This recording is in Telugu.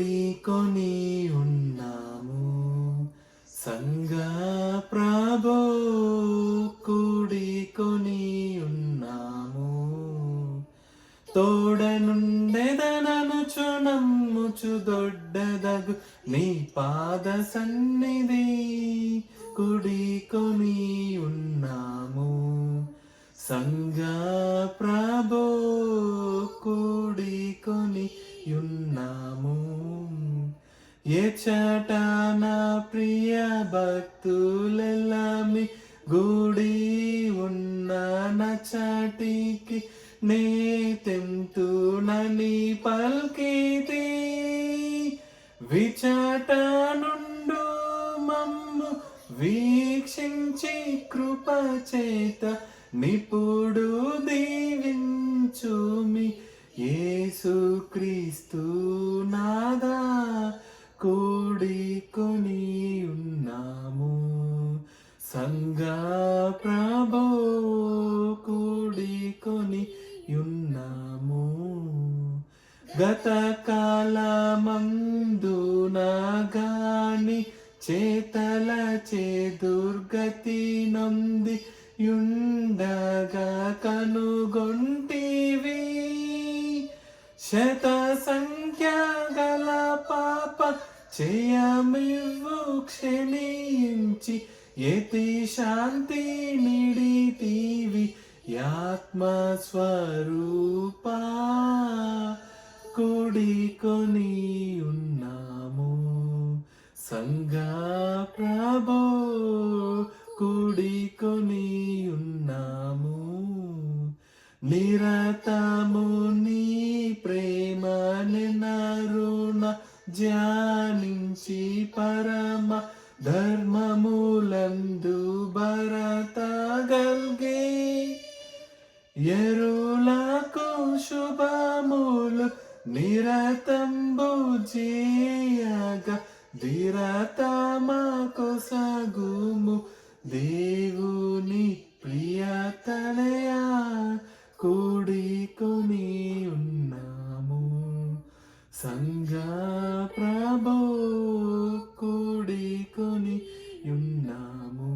కూడికొని ఉన్నాము. సంగ ప్రభో కూడికొని ఉన్నాము. తోడనుండెదననుచు నమ్ముచు దొడ్డదగు నీ పాద సన్నిధి కుడికొని ఉన్నాము. సంగ ప్రభో కూడికొని ఉన్నాము ఎచట నా ప్రియ భక్తులెల్లమి గుడి ఉన్న చాటికి నే తెంతునని పల్కితి. విచట నుండు మమ్ము వీక్షించి కృప చేత నిపుడు నాదా కూడికొని ఉన్నాము. సంగ ప్రభో కూడికొని ఉన్నాము. గత కాలమందు నాగాని చేతల చే దుర్గతి నొంది యుండగా కనుగొంటివి. శత సంగ గల పాప చేయమివ్వు క్షమించి. ఎతి శాంతి నిడితివి ఆత్మస్వరూపా కూడికొని ఉన్నాము సంగా ప్రభో కూడికొని ఉన్నాము నిరతము నీ కరుణ ధ్యానించి పరమ ధర్మములందు భరతగల్గే. ఎరులకు శుభములు నిరతంబు చేయగా ధిరతమకు సగుము దేవుని ప్రియతనయా కూడికొని ఉన్న సంఘ ప్రభో కూడికొని ఉన్నాము.